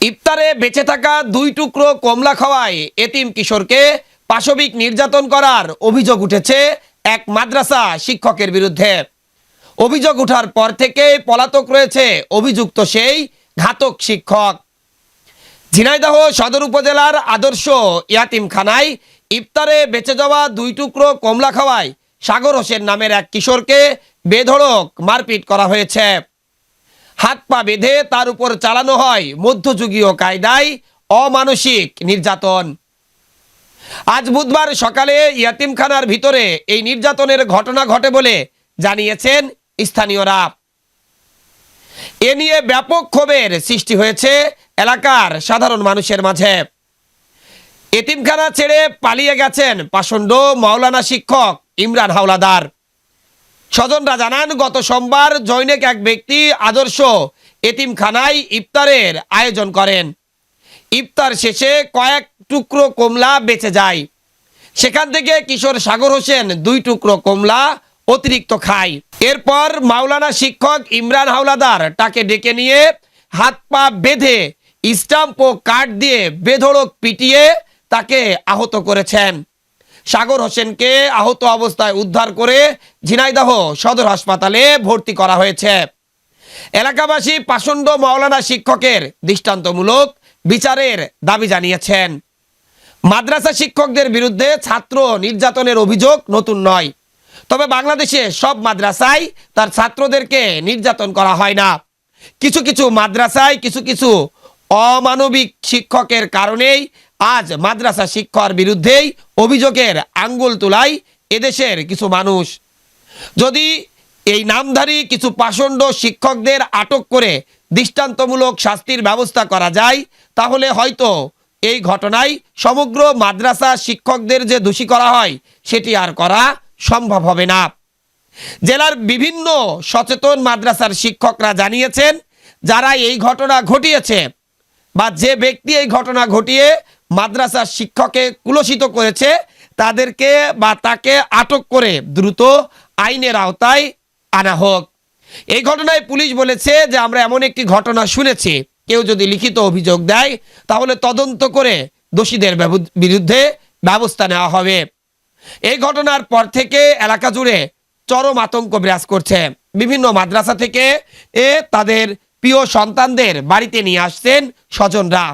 ইফতারে বেঁচে থাকা দুই টুকরো কমলা খাওয়ায় এতিম কিশোরকে পাশবিক নির্যাতন করার অভিযোগ উঠেছে এক মাদ্রাসা শিক্ষকের বিরুদ্ধে। অভিযোগ উঠার পর থেকে পলাতক রয়েছে অভিযুক্ত সেই ঘাতক শিক্ষক। ঝিনাইদহ সদর উপজেলার আদর্শ ইয়াতিমখানায় ইফতারে বেঁচে যাওয়া দুই টুকরো কমলা খাওয়ায় সাগর হোসেন নামের এক কিশোরকে বেধড়ক মারপিট করা হয়েছে। হাত পা বেঁধে তার উপর চালানো হয় মধ্যযুগীয় কায়দায় অমানসিক নির্যাতন। আজ বুধবার সকালে ইয়াতিমখানার ভিতরে এই নির্যাতনের ঘটনা ঘটে বলে জানিয়েছেন স্থানীয়রা। এ নিয়ে ব্যাপক ক্ষোভের সৃষ্টি হয়েছে এলাকার সাধারণ মানুষের মাঝে। এতিমখানা ছেড়ে পালিয়ে গেছেন পাষণ্ড মাওলানা শিক্ষক ইমরান হাওলাদার। স্বজনরা জানান, গত সোমবার জৈনেক এক ব্যক্তি আদর্শ এতিমখানায় ইফতারের আয়োজন করেন। ইফতার শেষে কয়েক টুকরো কমলা বেঁচে যায়। সেখান থেকে কিশোর সাগর হোসেন দুই টুকরো কমলা অতিরিক্ত খায়। এরপর মাওলানা শিক্ষক ইমরান হাওলাদার তাকে ডেকে নিয়ে হাত পা বেঁধে স্টাম্প ও কাঠ দিয়ে বেধড়ক পিটিয়ে তাকে আহত করেছেন। সাগর হোসেনকে আহত অবস্থায় উদ্ধার করে ঝিনাইদহ সদর হাসপাতালে ভর্তি করা হয়েছে। এলাকাবাসী পাষণ্ড মাওলানা শিক্ষকের দৃষ্টান্তমূলক বিচারের দাবি জানিয়েছেন। মাদ্রাসা শিক্ষকদের বিরুদ্ধে ছাত্র নির্যাতনের অভিযোগ নতুন নয়। তবে বাংলাদেশে সব মাদ্রাসায় তার ছাত্রদেরকে নির্যাতন করা হয় না। কিছু কিছু মাদ্রাসায় কিছু কিছু অমানবিক শিক্ষকের কারণেই আজ মাদ্রাসা শিক্ষার বিরুদ্ধেই অভিযোগের আঙ্গুল তোলায় এদেশের কিছু মানুষ। যদি এই নামধারী কিছু পাষণ্ড শিক্ষকদের আটক করে দৃষ্টান্তমূলক শাস্তির ব্যবস্থা করা যায়, তাহলে হয়তো এই ঘটনায় সমগ্র মাদ্রাসা শিক্ষকদের যে দোষী করা হয়, সেটি আর করা সম্ভব হবে না। জেলার বিভিন্ন সচেতন মাদ্রাসার শিক্ষকরা জানিয়েছেন, যারা এই ঘটনা ঘটিয়েছে বা যে ব্যক্তি এই ঘটনা ঘটিয়ে মাদ্রাসার শিক্ষকে কুলসিত করেছে, তাদেরকে বা তাকে আটক করে দ্রুত আইনের আওতায় আনা হোক। এই ঘটনায় পুলিশ বলেছে যে, আমরা এমন একটি ঘটনা শুনেছি। কেউ যদি লিখিত অভিযোগ দেয়, তাহলে তদন্ত করে দোষীদের বিরুদ্ধে ব্যবস্থা নেওয়া হবে। এই ঘটনার পর থেকে এলাকা জুড়ে চরম আতঙ্ক বিরাজ করছে। বিভিন্ন মাদ্রাসা থেকে এ তাদের প্রিয় সন্তানদের বাড়িতে নিয়ে আসছেন স্বজনরা।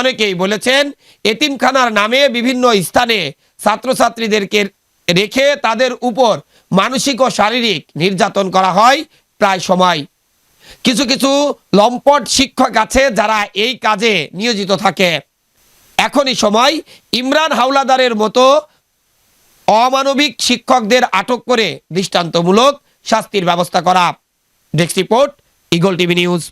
অনেকেই বলেছেন, এতিমখানার নামে বিভিন্ন স্থানে ছাত্রছাত্রীদেরকে রেখে তাদের উপর মানসিক ও শারীরিক নির্যাতন করা হয় প্রায় সময়। কিছু কিছু লম্পট শিক্ষক আছে যারা এই কাজে নিয়োজিত থাকে। এখনই সময় ইমরান হাওলাদারের মতো অমানবিক শিক্ষকদের আটক করে দৃষ্টান্তমূলক শাস্তির ব্যবস্থা করা। Desk report, Eagle TV news.